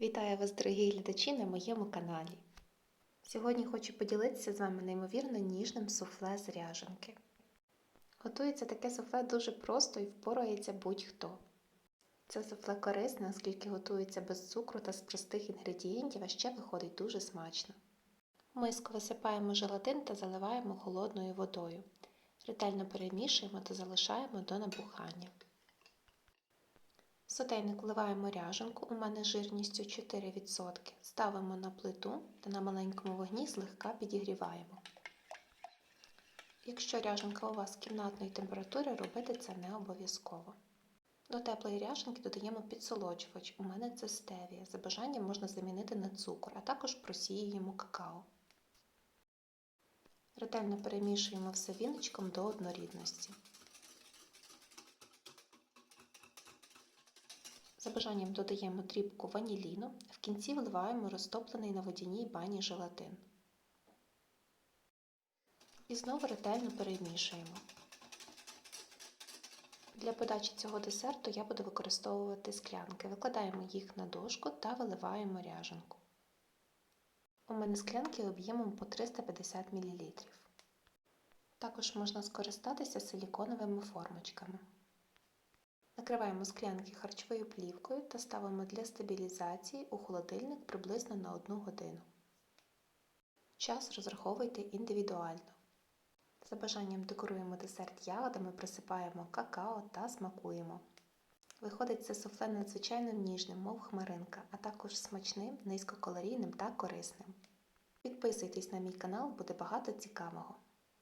Вітаю вас, дорогі глядачі, на моєму каналі. Сьогодні хочу поділитися з вами неймовірно ніжним суфле з ряженки. Готується таке суфле дуже просто і впорається будь-хто. Це суфле корисне, оскільки готується без цукру та з простих інгредієнтів, а ще виходить дуже смачно. В миску висипаємо желатин та заливаємо холодною водою. Ретельно перемішуємо та залишаємо до набухання. Сотейник вливаємо ряженку, у мене жирністю 4%. Ставимо на плиту та на маленькому вогні злегка підігріваємо. Якщо ряженка у вас кімнатної температури, робити це не обов'язково. До теплої ряженки додаємо підсолоджувач, у мене це стевія. За бажанням можна замінити на цукор, а також просіюємо какао. Ретельно перемішуємо все віничком до однорідності. За бажанням додаємо дрібку ваніліну, в кінці вливаємо розтоплений на водяній бані желатин. І знову ретельно перемішуємо. Для подачі цього десерту я буду використовувати склянки. Викладаємо їх на дошку та виливаємо ряженку. У мене склянки об'ємом по 350 мл. Також можна скористатися силіконовими формочками. Накриваємо склянки харчовою плівкою та ставимо для стабілізації у холодильник приблизно на 1 годину. Час розраховуйте індивідуально. За бажанням декоруємо десерт ягодами, присипаємо какао та смакуємо. Виходить це суфле надзвичайно ніжним, мов хмаринка, а також смачним, низькокалорійним та корисним. Підписуйтесь на мій канал, буде багато цікавого.